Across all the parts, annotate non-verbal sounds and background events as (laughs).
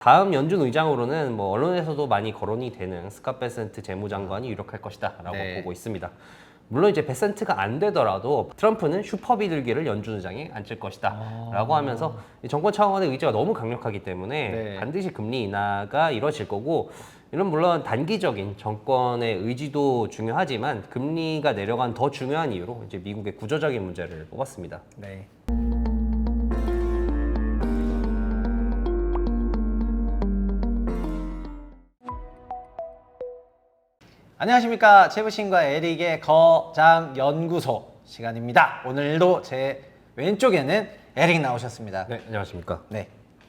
다음 연준 의장으로는 뭐 언론에서도 많이 거론이 되는 스캇 베센트 재무장관이 유력할 것이다라고 네. 보고 있습니다. 물론 이제 베센트가 안 되더라도 트럼프는 슈퍼 비둘기를 연준 의장에 앉힐 것이다라고 하면서 이 정권 차원의 의지가 너무 강력하기 때문에 아. 네. 반드시 금리 인하가 이뤄질 거고 이런 물론 단기적인 정권의 의지도 중요하지만 금리가 내려간 더 중요한 이유로 이제 미국의 구조적인 문제를 뽑았습니다. 네. 안녕하십니까 최부신과 에릭의 거장 연구소 시간입니다. 오늘도 제 왼쪽에는 에릭 나오셨습니다. 네, 안녕하십니까. 네,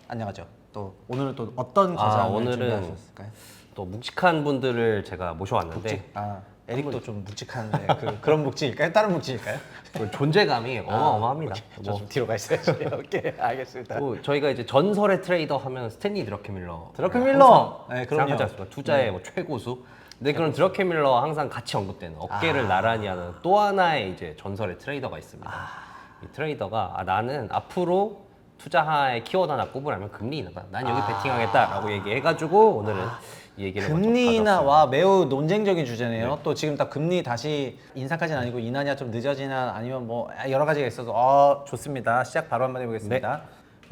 안녕하죠. 또 오늘은 또 어떤 아, 거장을 오늘은 준비하셨을까요? 또 묵직한 분들을 제가 모셔왔는데 아, 에릭도 좀 묵직한데 그, (laughs) 그런 묵직일까요? 다른 묵직일까요? (laughs) 그 존재감이 어마어마합니다. 뭐, 저좀 뒤로 가 있어야지. (laughs) 오케이, 알겠습니다. 뭐 저희가 이제 전설의 트레이더 하면 스탠리 드러케밀러 드러케밀러! 네, 그럼요. 생각하지 않습니까? 투자의 뭐 최고수. 근데 그런 드러케 밀러와 항상 같이 언급되는 아. 어깨를 나란히 하는 또 하나의 이제 전설의 트레이더가 있습니다. 이 트레이더가 아, 나는 앞으로 투자의 키워드 하나 꼽으라면 금리 인하다. 난 여기 베팅하겠다라고 얘기해가지고 오늘은 이 얘기를 먼저 금리 가져왔습니다. 인하와 매우 논쟁적인 주제네요. 또 지금 딱 금리 다시 인상까지는 아니고 인하냐 좀 늦어지나 아니면 뭐 여러 가지가 있어서 어 좋습니다. 시작 바로 한번 해보겠습니다.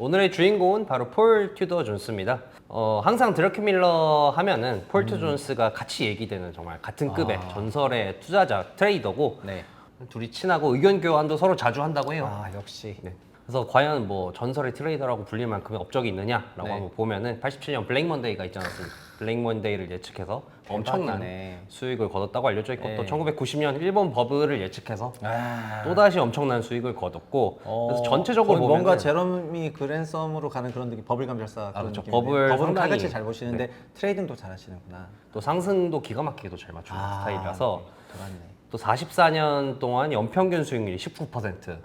오늘의 주인공은 바로 폴 튜더 존스입니다. 어, 항상 드러케밀러 하면은 폴 음. 튜더 존스가 같이 얘기되는 정말 같은 급의 전설의 투자자 트레이더고 아. 네. 둘이 친하고 의견 교환도 서로 자주 한다고 해요. 아 역시 네. 그래서 과연 뭐 전설의 트레이더라고 불릴 만큼의 업적이 있느냐라고 네. 한번 보면은 87년 블랙 먼데이가 있지 않았습니까? 블랙 먼데이를 예측해서 엄청난 대박이네. 수익을 거뒀다고 알려져 있고 네. 또 1990년 일본 버블을 예측해서 아. 또다시 엄청난 수익을 거뒀고 그래서 전체적으로 거의 보면 뭔가 제러미 그랜섬으로 가는 그런 느낌 버블 감별사 그런 그렇죠. 느낌 버블 버블은 상당히- 칼같이 잘 보시는데 트레이딩도 잘 하시는구나 또 상승도 기가 막히게도 잘 맞추는 아, 스타일이라서 돌았네 또 44년 동안 연평균 수익률이 19%.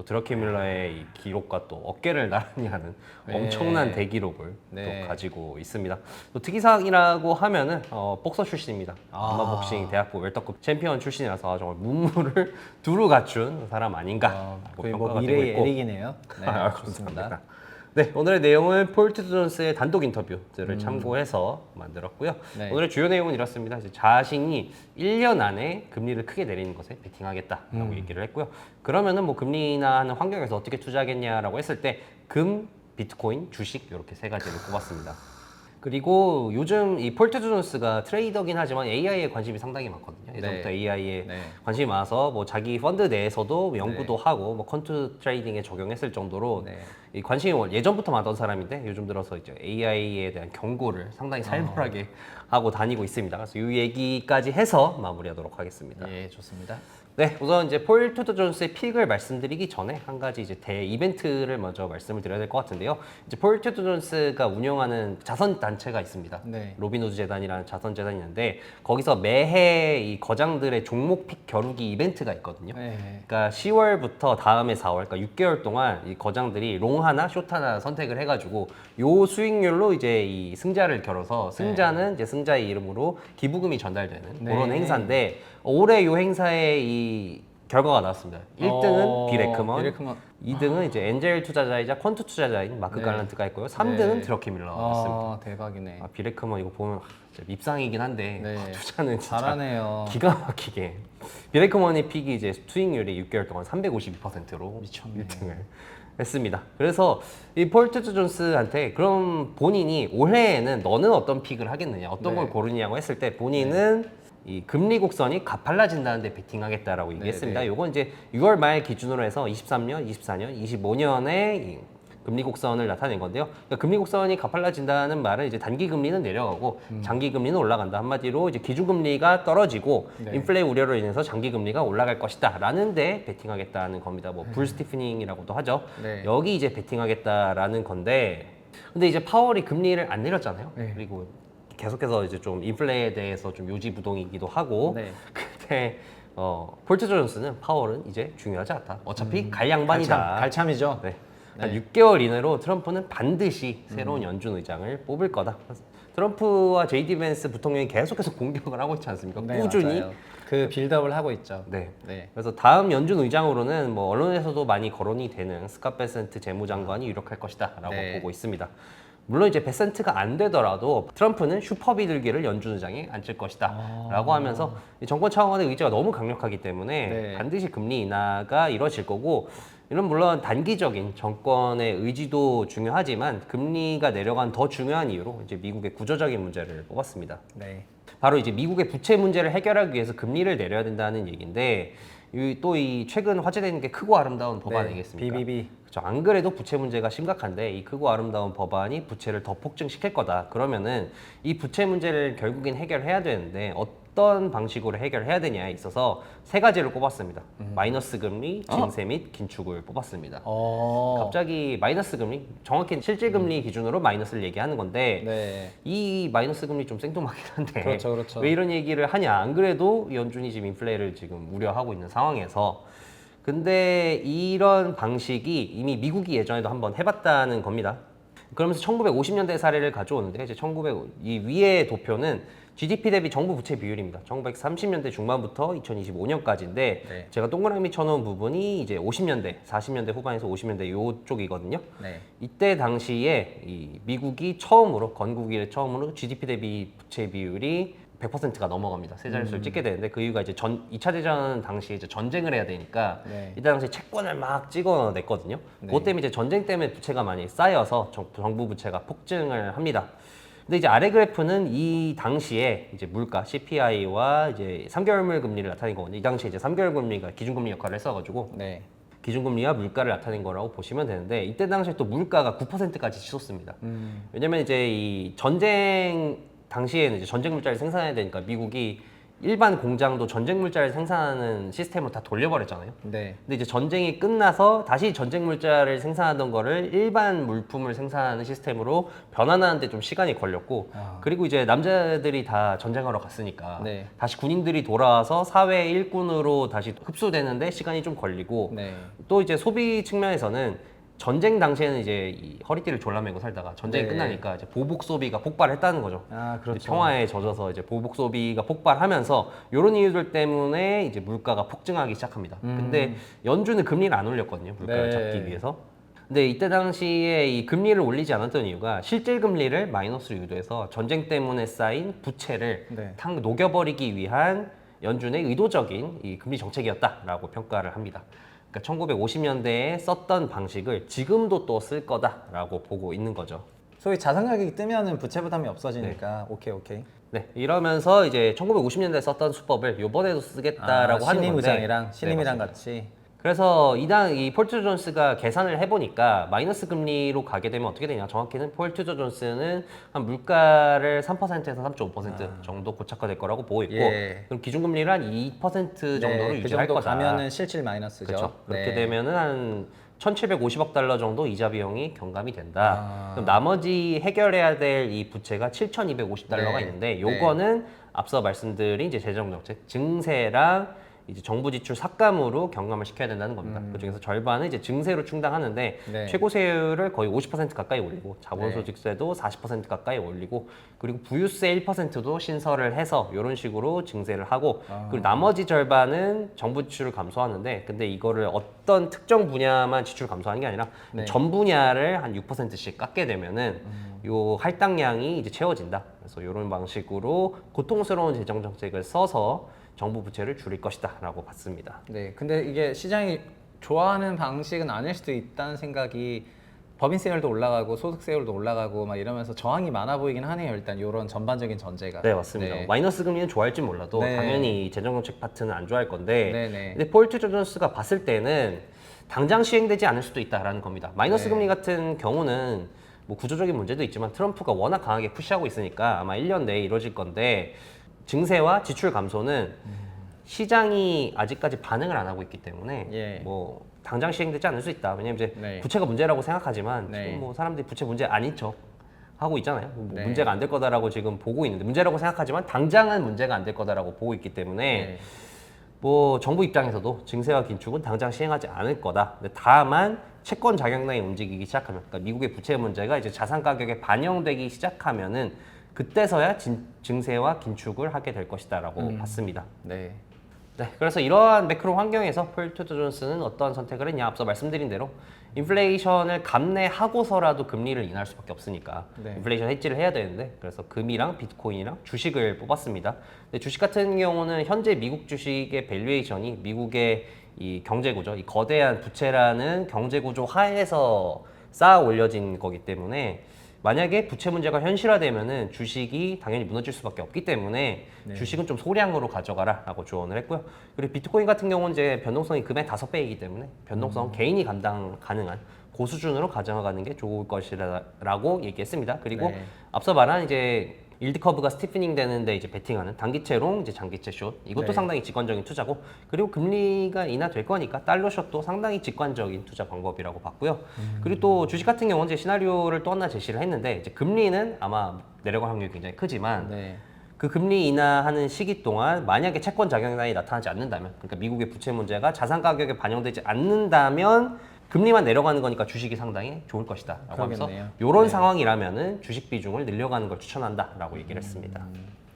아, 또 드러케밀러의 이 기록과 또 어깨를 나란히 하는 네. 엄청난 대기록을 네. 또 가지고 있습니다. 또 특이사항이라고 하면은 어, 복서 출신입니다. 아. 아마복싱 대학부 웰터급 챔피언 출신이라서 정말 문무를 (laughs) 두루 갖춘 사람 아닌가. 어, 라고 거의 뭐 미래의. 에릭이네요 네 (laughs) 아, 좋습니다. 네, 오늘의 내용은 폴트 존스의 단독 인터뷰들을 음. 참고해서 만들었고요. 네. 오늘의 주요 내용은 이렇습니다. 이제 자신이 1년 안에 금리를 크게 내리는 것에 베팅하겠다라고 음. 얘기를 했고요. 그러면은 뭐 금리 인하하는 환경에서 어떻게 투자하겠냐라고 했을 때 금, 비트코인, 주식 이렇게 세 가지를 꼽았습니다. 그리고 요즘 이 폴트 존스가 트레이더긴 하지만 AI에 관심이 상당히 많거든요. 예전부터 네. AI에 네. 관심이 많아서 뭐 자기 펀드 내에서도 연구도 하고 뭐 컨트 트레이딩에 적용했을 정도로 네. 이 관심이 원- 예전부터 많던 사람인데 요즘 들어서 이제 AI에 대한 경고를 상당히 살벌하게 하고 다니고 있습니다. 그래서 이 얘기까지 해서 마무리하도록 하겠습니다. 예 좋습니다 네, 우선 이제 폴 투더 존스의 픽을 말씀드리기 전에 한 가지 이제 대 이벤트를 먼저 말씀을 드려야 될 것 같은데요. 이제 폴 투더 존스가 운영하는 자선 단체가 있습니다. 네. 로빈후드 재단이라는 자선 재단이 있는데 거기서 매해 이 거장들의 종목 픽 겨루기 이벤트가 있거든요. 네. 그러니까 10월부터 다음에 4월, 그러니까 6개월 동안 이 거장들이 롱 하나, 숏 하나 선택을 해가지고 요 수익률로 이제 이 승자를 겨뤄서 승자는 이제 승자의 이름으로 기부금이 전달되는 네. 그런 행사인데 올해 요 행사의 이 결과가 나왔습니다. 1등은 어, 비레크먼, 비레크먼. 2등은 이제 엔젤 투자자이자 퀀트 투자자인 마크 네. 갈란트가 있고요. 3등은 네. 드러케 밀러였습니다. 아 대박이네 아, 비레크먼 이거 보면 하, 진짜 밉상이긴 한데 네. 아, 투자는 진짜 잘하네요 기가 막히게 비레크머니 픽이 이제 수익률이 6개월 동안 352%로 미쳤네. 1등을 했습니다. 그래서 이 폴트 존스한테 그럼 본인이 올해에는 너는 어떤 픽을 하겠느냐, 어떤 네. 걸 고르냐고 했을 때 본인은 이 금리 곡선이 가팔라진다는데 베팅하겠다라고 얘기했습니다. 네. 요건 이제 6월 말 기준으로 해서 23년, 24년, 25년에 금리 곡선을 나타낸 건데요. 그러니까 금리 곡선이 가팔라진다는 말은 이제 단기 금리는 내려가고 음. 장기 금리는 올라간다. 한마디로 이제 기준 금리가 떨어지고 네. 인플레 우려로 인해서 장기 금리가 올라갈 것이다라는데 베팅하겠다는 겁니다. 뭐 음. 불 스티프닝이라고도 하죠. 네. 여기 이제 베팅하겠다라는 건데 근데 이제 파월이 금리를 안 내렸잖아요. 네. 그리고 계속해서 이제 좀 인플레에 대해서 좀 요지부동이기도 하고 네. (laughs) 근데 어 폴트 존스는 파월은 이제 중요하지 않다. 어차피 갈 양반이다. 음. 갈참, 갈참이죠 네. 한 6개월 이내로 트럼프는 반드시 새로운 연준 의장을 뽑을 거다. 트럼프와 제이디 벤스 부통령이 계속해서 (laughs) 공격을 하고 있지 않습니까? 네, 꾸준히. 맞아요. 그 빌드업을 하고 있죠 네. 네. 그래서 다음 연준 의장으로는 뭐 언론에서도 많이 거론이 되는 스캇 베센트 재무장관이 유력할 것이다라고 네. 보고 있습니다. 물론 이제 베센트가 안 되더라도 트럼프는 슈퍼 비둘기를 연준 의장에 앉힐 것이다 라고 하면서 이 정권 차원의 의지가 너무 강력하기 때문에 네. 반드시 금리 인하가 이루어질 거고 이런 물론 단기적인 정권의 의지도 중요하지만 금리가 내려간 더 중요한 이유로 이제 미국의 구조적인 문제를 뽑았습니다. 네. 바로 이제 미국의 부채 문제를 해결하기 위해서 금리를 내려야 된다는 얘기인데 또 이 최근 화제되는 게 크고 아름다운 법안 네, 아니겠습니까? BBB. 그렇죠. 안 그래도 부채 문제가 심각한데 이 크고 아름다운 법안이 부채를 더 폭증시킬 거다. 그러면은 이 부채 문제를 결국엔 해결해야 되는데 어 떤 방식으로 해결해야 되냐에 있어서 세 가지를 꼽았습니다. 마이너스 금리, 증세 및 긴축을 뽑았습니다. 어. 갑자기 마이너스 금리, 정확히 실질 금리 기준으로 마이너스를 얘기하는 건데 네. 이 마이너스 금리 좀 생뚱하긴 한데 그렇죠, 그렇죠. 왜 이런 얘기를 하냐 안 그래도 연준이 지금 인플레를 지금 우려하고 있는 상황에서 근데 이런 방식이 이미 미국이 예전에도 한번 해봤다는 겁니다 그러면서 1950년대 사례를 가져오는데 이제 1900이 위의 도표는 GDP 대비 정부 부채 비율입니다. 1930년대 중반부터 2025년까지인데 네. 제가 동그라미 쳐놓은 부분이 이제 50년대, 40년대 후반에서 50년대 요쪽이거든요. 네. 이때 당시에 이 미국이 처음으로 건국 이래 처음으로 GDP 대비 부채 비율이 100%가 넘어갑니다. 세 자릿수를 찍게 되는데 그 이유가 이제 전 2차 대전 당시에 이제 전쟁을 해야 되니까 네. 이때 당시에 채권을 막 찍어냈거든요. 네. 그것 때문에 이제 전쟁 때문에 부채가 많이 쌓여서 정, 정부 부채가 폭증을 합니다. 근데 이제 아래 그래프는 이 당시에 이제 물가 CPI와 이제 3개월물 금리를 나타낸 거거든요. 이 당시에 이제 3개월 금리가 기준금리 역할을 했어가지고 네. 기준금리와 물가를 나타낸 거라고 보시면 되는데 이때 당시에 또 물가가 9%까지 치솟습니다. 왜냐면 이제 이 전쟁 당시에는 이제 전쟁 물자를 생산해야 되니까 미국이 일반 공장도 전쟁 물자를 생산하는 시스템으로 다 돌려버렸잖아요. 네. 근데 이제 전쟁이 끝나서 다시 전쟁 물자를 생산하던 거를 일반 물품을 생산하는 시스템으로 변환하는데 좀 시간이 걸렸고 그리고 이제 남자들이 다 전쟁하러 갔으니까 네. 다시 군인들이 돌아와서 사회 일꾼으로 다시 흡수되는데 시간이 좀 걸리고 네. 또 이제 소비 측면에서는 전쟁 당시에는 이제 이 허리띠를 졸라매고 살다가 전쟁이 네. 끝나니까 이제 보복 소비가 폭발했다는 거죠. 아, 그렇죠. 평화에 젖어서 이제 보복 소비가 폭발하면서 이런 이유들 때문에 이제 물가가 폭증하기 시작합니다. 근데 연준은 금리를 안 올렸거든요. 물가를 음. 네. 잡기 위해서. 근데 이때 당시에 이 금리를 올리지 않았던 이유가 실질 금리를 마이너스로 유도해서 전쟁 때문에 쌓인 부채를 네. 탕 녹여버리기 위한 연준의 의도적인 이 금리 정책이었다라고 평가를 합니다. 그러니까 1950년대에 썼던 방식을 지금도 또 쓸 거다라고 보고 있는 거죠. 소위 자산 가격이 뜨면은 부채 부담이 없어지니까 네. 오케이 오케이. 네, 이러면서 이제 1950년대에 썼던 수법을 이번에도 쓰겠다라고 하는 신임 건데 아, 의장이랑 네, 신임이랑 맞습니다. 같이 그래서 이당 이 폴트 존스가 계산을 해보니까 마이너스 금리로 가게 되면 어떻게 되냐? 정확히는 폴트 존스는 한 물가를 3%에서 3.5% 정도 고착화될 거라고 보고 있고, 아. 예. 그럼 기준금리를 한 2% 정도로 네, 그 유지할 정도 거다. 가면은 실질 마이너스죠. 그렇죠. 그렇게 네. 되면은 한 1,750억 달러 정도 이자 비용이 경감이 된다. 아. 그럼 나머지 해결해야 될 이 부채가 7,250달러가 네. 있는데 요거는 앞서 말씀드린 이제 재정 정책 증세랑 이제 정부 지출 삭감으로 경감을 시켜야 된다는 겁니다. 그중에서 절반은 이제 증세로 충당하는데 음. 네. 최고세율을 거의 50% 가까이 올리고 자본소득세도 40% 가까이 올리고 그리고 부유세 1%도 신설을 해서 이런 식으로 증세를 하고 아. 그리고 나머지 절반은 정부 지출을 감소하는데 근데 이거를 어떤 특정 분야만 지출 감소하는 게 아니라 네. 전 분야를 한 6%씩 깎게 되면은 음. 요 할당량이 이제 채워진다. 그래서 이런 방식으로 고통스러운 재정 정책을 써서 정부 부채를 줄일 것이다라고 봤습니다. 네. 근데 이게 시장이 좋아하는 방식은 아닐 수도 있다는 생각이 법인세율도 올라가고 소득세율도 올라가고 막 이러면서 저항이 많아 보이긴 하네요. 일단 이런 전반적인 전제가. 네 맞습니다. 네. 마이너스 금리는 좋아할지 몰라도 네. 당연히 이 재정 정책 파트는 안 좋아할 건데 네, 네. 근데 폴트 존스가 봤을 때는 당장 시행되지 않을 수도 있다라는 겁니다. 마이너스 네. 금리 같은 경우는 뭐 구조적인 문제도 있지만 트럼프가 워낙 강하게 푸시하고 있으니까 아마 1년 내에 이루어질 건데 증세와 지출 감소는 시장이 아직까지 반응을 안 하고 있기 때문에 예. 뭐 당장 시행되지 않을 수 있다. 왜냐면 이제 네. 부채가 문제라고 생각하지만 네. 지금 뭐 사람들이 부채 문제 아닌 척 하고 있잖아요. 뭐 네. 문제가 안 될 거다라고 지금 보고 있는데 문제라고 생각하지만 당장은 문제가 안 될 거다라고 보고 있기 때문에 네. 뭐 정부 입장에서도 증세와 긴축은 당장 시행하지 않을 거다. 근데 다만 채권 자격량이 움직이기 시작하면, 그러니까 미국의 부채 문제가 이제 자산 가격에 반영되기 시작하면은 그때서야 진, 증세와 긴축을 하게 될 것이다라고 음. 봤습니다. 네. 네, 그래서 이러한 매크로 환경에서 폴트 존스는 어떤 선택을 했냐? 앞서 말씀드린 대로 인플레이션을 감내하고서라도 금리를 인하할 수밖에 없으니까 네. 인플레이션 해지를 해야 되는데 그래서 금이랑 비트코인이랑 주식을 뽑았습니다. 근데 주식 같은 경우는 현재 미국 주식의 밸류에이션이 미국의 이 경제 구조, 이 거대한 부채라는 경제 구조 하에서 쌓아 올려진 거기 때문에 만약에 부채 문제가 현실화되면은 주식이 당연히 무너질 수밖에 없기 때문에 네. 주식은 좀 소량으로 가져가라라고 조언을 했고요. 그리고 비트코인 같은 경우는 이제 변동성이 금의 다섯 배이기 때문에 변동성 음. 개인이 감당 가능한 그 수준으로 가져가는 게 좋을 것이라고 얘기했습니다. 그리고 네. 앞서 말한 이제 일드 커브가 스티프닝 되는데 이제 베팅하는 단기채 롱 이제 장기채 숏 이것도 네. 상당히 직관적인 투자고 그리고 금리가 인하될 거니까 달러 숏도 상당히 직관적인 투자 방법이라고 봤고요. 음. 그리고 또 주식 같은 경우는 이제 시나리오를 또 하나 제시를 했는데 이제 금리는 아마 내려갈 확률이 굉장히 크지만 네. 그 금리 인하하는 시기 동안 만약에 채권 작용량이 나타나지 않는다면 그러니까 미국의 부채 문제가 자산 가격에 반영되지 않는다면 금리만 내려가는 거니까 주식이 상당히 좋을 것이다 라고 하면서 그러겠네요. 이런 네. 상황이라면은 주식 비중을 늘려가는 걸 추천한다 라고 얘기를 했습니다.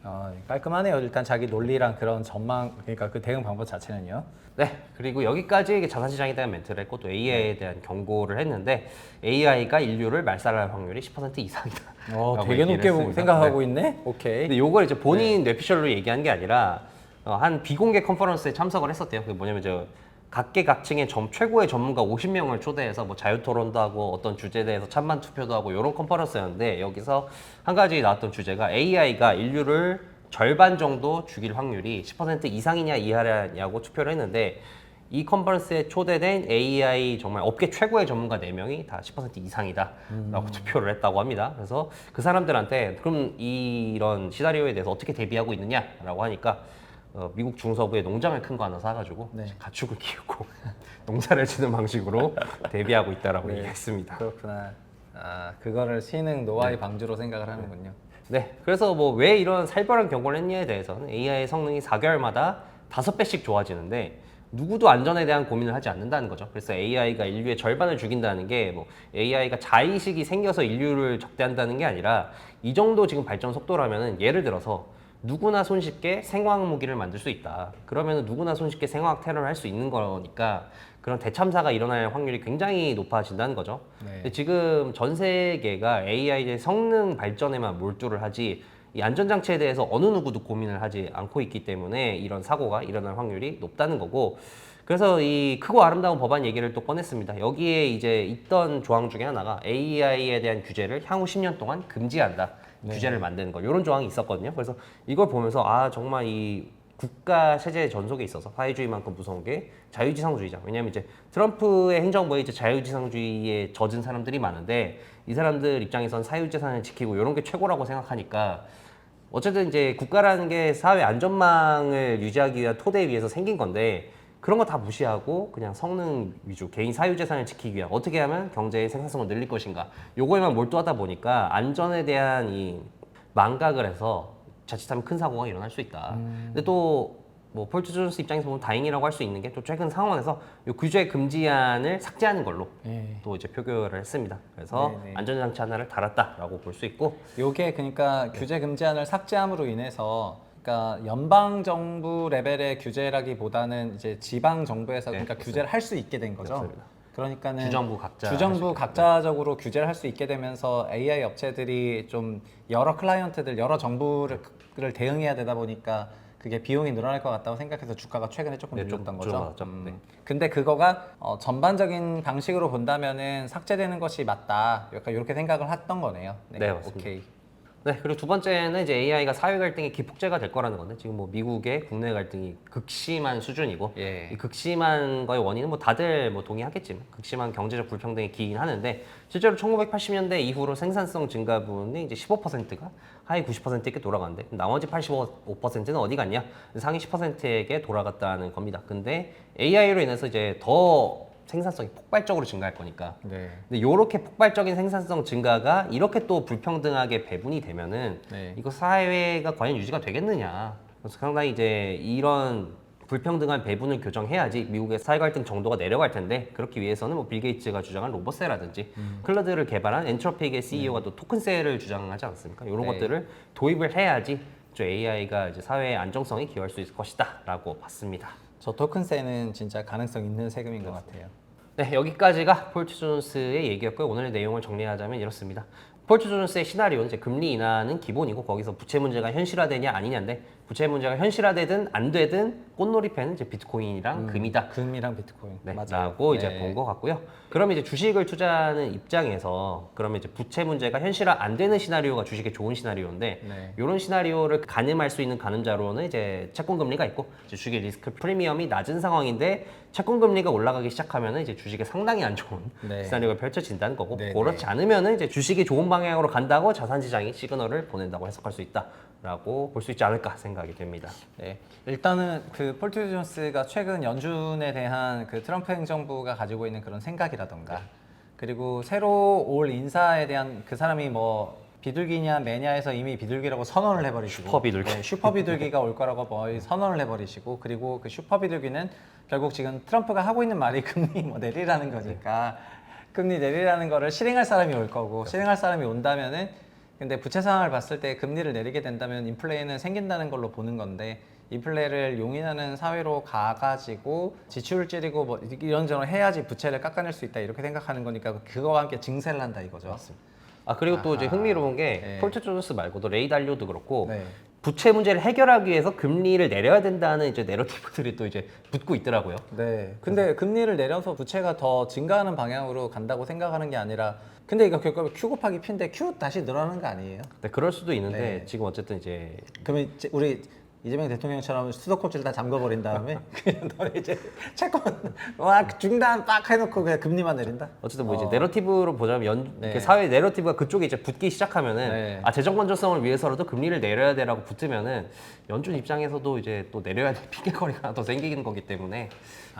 어, 깔끔하네요. 일단 자기 논리랑 그런 전망, 그러니까 그 대응 방법 자체는요. 네, 그리고 여기까지 자산시장에 대한 멘트를 했고 또 AI에 대한 경고를 했는데 AI가 인류를 말살할 확률이 10% 이상이다. 어, 라고 되게 얘기를 높게 했습니다. 생각하고 네. 있네. 오케이. 근데 요걸 이제 본인 뇌피셜로 얘기한 게 아니라 어, 한 비공개 컨퍼런스에 참석을 했었대요. 그게 뭐냐면 저 각계각층의 점, 최고의 전문가 50명을 초대해서 뭐 자유 토론도 하고 어떤 주제에 대해서 찬반 투표도 하고 이런 컨퍼런스였는데 여기서 한 가지 나왔던 주제가 AI가 인류를 절반 정도 죽일 확률이 10% 이상이냐 이하냐고 투표를 했는데 이 컨퍼런스에 초대된 AI 정말 업계 최고의 전문가 4명이 다 10% 이상이다 라고 투표를 했다고 합니다. 그래서 그 사람들한테 그럼 이런 시나리오에 대해서 어떻게 대비하고 있느냐라고 하니까 어, 미국 중서부에 농장을 큰 거 하나 사가지고 네. 가축을 키우고 (laughs) 농사를 지는 방식으로 (laughs) 대비하고 있다라고 네. 얘기했습니다. 그렇구나. 아, 그거를 신흥 노화의 방주로 생각을 하는군요. 네, 그래서 뭐 왜 이런 살벌한 경고를 했냐에 대해서는 AI의 성능이 4개월마다 다섯 배씩 좋아지는데 누구도 안전에 대한 고민을 하지 않는다는 거죠. 그래서 AI가 인류의 절반을 죽인다는 게 뭐 AI가 자의식이 생겨서 인류를 적대한다는 게 아니라 이 정도 지금 발전 속도라면은 예를 들어서 누구나 손쉽게 생화학 무기를 만들 수 있다. 그러면 누구나 손쉽게 생화학 테러를 할 수 있는 거니까 그런 대참사가 일어날 확률이 굉장히 높아진다는 거죠. 네. 지금 전 세계가 AI의 성능 발전에만 몰두를 하지 이 안전장치에 대해서 어느 누구도 고민을 하지 않고 있기 때문에 이런 사고가 일어날 확률이 높다는 거고 그래서 이 크고 아름다운 법안 얘기를 또 꺼냈습니다. 여기에 이제 있던 조항 중에 하나가 AI에 대한 규제를 향후 10년 동안 금지한다. 규제를 만드는 거 이런 조항이 있었거든요. 그래서 이걸 보면서 아 정말 이 국가 체제 전속에 있어서 사회주의만큼 무서운 게 자유지상주의자. 왜냐하면 이제 트럼프의 행정부에 이제 자유지상주의에 젖은 사람들이 많은데 이 사람들 입장에선 사유재산을 지키고 이런 게 최고라고 생각하니까 어쨌든 이제 국가라는 게 사회 안전망을 유지하기 위한 토대 위에서 생긴 건데 그런 거 다 무시하고 그냥 성능 위주 개인 사유 재산을 지키기 위한 어떻게 하면 경제의 생산성을 늘릴 것인가 요거에만 몰두하다 보니까 안전에 대한 이 망각을 해서 자칫하면 큰 사고가 일어날 수 있다. 근데 또 뭐 폴트 존스 입장에서 보면 다행이라고 할 수 있는 게 또 최근 상황에서 요 규제 금지안을 삭제하는 걸로 예. 또 이제 표결을 했습니다. 그래서 네 네. 안전장치 하나를 달았다라고 볼 수 있고 요게 그러니까 규제 금지안을 삭제함으로 인해서 그러니까 연방 정부 레벨의 규제라기보다는 이제 지방 정부에서 네, 그러니까 그렇습니다. 규제를 할 수 있게 된 거죠. 그렇습니다. 그러니까는 주정부 각자 주정부 각자적으로 규제를 할 수 있게 되면서 AI 업체들이 좀 여러 클라이언트들 여러 정부를 대응해야 되다 보니까 그게 비용이 늘어날 것 같다고 생각해서 주가가 최근에 조금 네, 좀 거죠. 줄어들었죠. 음. 네. 근데 그거가 어, 전반적인 방식으로 본다면은 삭제되는 것이 맞다. 약간 이렇게 생각을 했던 거네요. 네, 맞습니다. 오케이. 네, 그리고 두 번째는 이제 AI가 사회 갈등의 기폭제가 될 거라는 건데 지금 뭐 미국의 국내 갈등이 극심한 수준이고 예. 이 극심한 거의 원인은 뭐 다들 뭐 동의하겠지만 극심한 경제적 불평등의 기이긴 하는데 실제로 1980년대 이후로 생산성 증가분이 이제 15%가 하위 90%에게 돌아가는데 나머지 85%는 어디 갔냐? 상위 10%에게 돌아갔다는 겁니다. 근데 AI로 인해서 이제 더 생산성이 폭발적으로 증가할 거니까 네. 근데 이렇게 폭발적인 생산성 증가가 이렇게 또 불평등하게 배분이 되면은 네. 이거 사회가 과연 유지가 되겠느냐. 그래서 상당히 이제 이런 불평등한 배분을 교정해야지 미국의 사회 갈등 정도가 내려갈 텐데 그렇기 위해서는 뭐 빌 게이츠가 주장한 로봇세라든지 음. 클러드를 개발한 엔트로픽의 CEO가 또 토큰세를 주장하지 않습니까? 이런 네. 것들을 도입을 해야지 저 AI가 이제 사회의 안정성에 기여할 수 있을 것이다라고 봤습니다. 저 토큰세는 진짜 가능성 있는 세금인 것 같아요. 네, 여기까지가 폴트 존스의 얘기였고요. 오늘의 내용을 정리하자면 이렇습니다. 폴트 존스의 시나리오는 이제 금리 인하는 기본이고 거기서 부채 문제가 현실화되냐 아니냐인데 부채 문제가 현실화되든 안 되든 꽃놀이패는 이제 비트코인이랑 금이다. 금이랑 비트코인. 네, 맞아요. 라고 이제 네. 본것 같고요. 그러면 이제 주식을 투자하는 입장에서 그러면 이제 부채 문제가 현실화 안 되는 시나리오가 주식의 좋은 시나리오인데 네. 이런 시나리오를 가늠할 수 있는 가늠자로는 이제 채권 금리가 있고 이제 주식의 리스크 프리미엄이 낮은 상황인데 채권 금리가 올라가기 시작하면은 이제 주식에 상당히 안 좋은 네. 시나리오가 펼쳐진다는 거고 네, 그렇지 않으면은 이제 주식이 좋은 방향으로 간다고 자산 시장이 시그널을 보낸다고 해석할 수 있다라고 볼 수 있지 않을까 생각이 됩니다. 네. 일단은 그 폴트 존스가 최근 연준에 대한 그 트럼프 행정부가 가지고 있는 그런 생각이라던가 그리고 새로 올 인사에 대한 그 사람이 뭐 비둘기냐 매냐에서 이미 비둘기라고 선언을 해버리시고 슈퍼 비둘기. 네, 슈퍼 비둘기가 올 거라고 거의 선언을 해버리시고 그리고 그 슈퍼 비둘기는 결국 지금 트럼프가 하고 있는 말이 (laughs) 금리 뭐 내리라는 거니까 금리 내리라는 거를 실행할 사람이 올 거고 실행할 사람이 온다면은 근데 부채 상황을 봤을 때 금리를 내리게 된다면 인플레이는 생긴다는 걸로 보는 건데 인플레를 용인하는 사회로 가가지고 지출을 찌르고 뭐 이런저런 해야지 부채를 깎아낼 수 있다 이렇게 생각하는 거니까 그거와 함께 증세를 한다 이거죠. 아 그리고 또 이제 아하. 흥미로운 게 네. 폴트 존스 말고도 레이 달료도 그렇고 네. 부채 문제를 해결하기 위해서 금리를 내려야 된다는 이제 내러티브들이 또 이제 붙고 있더라고요. 네. 근데 금리를 내려서 부채가 더 증가하는 방향으로 간다고 생각하는 게 아니라 근데 이거 결국 Q 곱하기 P인데 Q 다시 늘어나는 거 아니에요? 네, 그럴 수도 있는데 네. 지금 어쨌든 이제 그러면 이제 우리 이재명 대통령처럼 수도꼭지를 다 잠궈버린 다음에 (laughs) 그냥 너 이제 채권 와 중단 빡 해놓고 그냥 금리만 내린다? 어쨌든 뭐 이제 어. 내러티브로 보자면 연 네. 그 사회 내러티브가 그쪽에 이제 붙기 시작하면은 네. 아 재정 건전성을 위해서라도 금리를 내려야 돼라고 붙으면은 연준 입장에서도 이제 또 내려야 될 핑계거리가 더 생기는 거기 때문에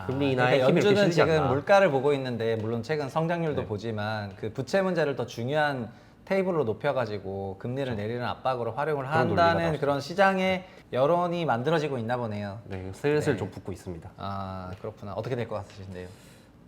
금리 인하의 그러니까 힘이 이렇게 연준은 실리지 지금 않나. 물가를 보고 있는데 물론 최근 성장률도 네. 보지만 그 부채 문제를 더 중요한 테이블로 높여가지고 금리를 내리는 압박으로 활용을 그렇죠. 그런 논리가 한다는. 그런 시장의 여론이 만들어지고 있나 보네요. 네, 슬슬 네. 좀 붙고 있습니다. 아 그렇구나. 어떻게 될 것 같으신데요?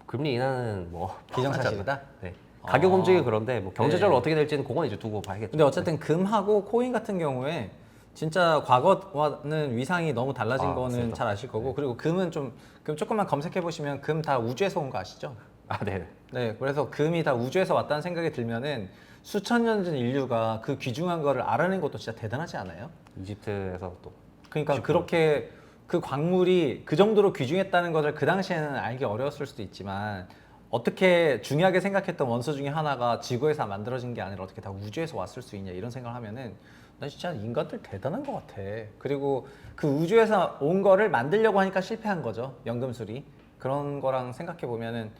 금리 인하는 뭐 (laughs) 기정사실이다? 네. 가격 아. 움직이 그런데 뭐 경제적으로 네. 어떻게 될지는 그건 이제 두고 봐야겠죠. 근데 어쨌든 금하고 코인 같은 경우에 진짜 과거와는 위상이 너무 달라진 아, 거는 맞습니다. 잘 아실 거고 그리고 금은 좀 금 조금만 검색해 보시면 금 다 우주에서 온 거 아시죠? 아, 네. 네, 그래서 금이 다 우주에서 왔다는 생각이 들면은 수천 년 전 인류가 그 귀중한 거를 알아낸 것도 진짜 대단하지 않아요? 이집트에서 또 그러니까 그렇게 그 광물이 그 정도로 귀중했다는 것을 그 당시에는 알기 어려웠을 수도 있지만 어떻게 중요하게 생각했던 원소 중에 하나가 지구에서 만들어진 게 아니라 어떻게 다 우주에서 왔을 수 있냐 이런 생각을 하면은 나 진짜 인간들 대단한 것 같아. 그리고 그 우주에서 온 거를 만들려고 하니까 실패한 거죠. 연금술이. 그런 거랑 생각해 보면은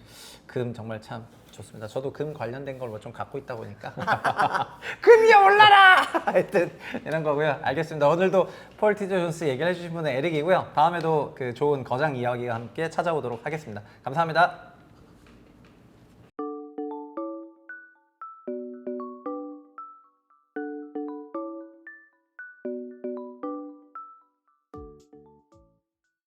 금 정말 참 좋습니다. 저도 금 관련된 걸 뭐 좀 갖고 있다 보니까 (laughs) 금이 올라라! (laughs) 하여튼 이런 거고요. 알겠습니다. 오늘도 폴 티저 존스 얘기를 해주신 분은 에릭이고요. 다음에도 그 좋은 거장 이야기와 함께 찾아오도록 하겠습니다. 감사합니다.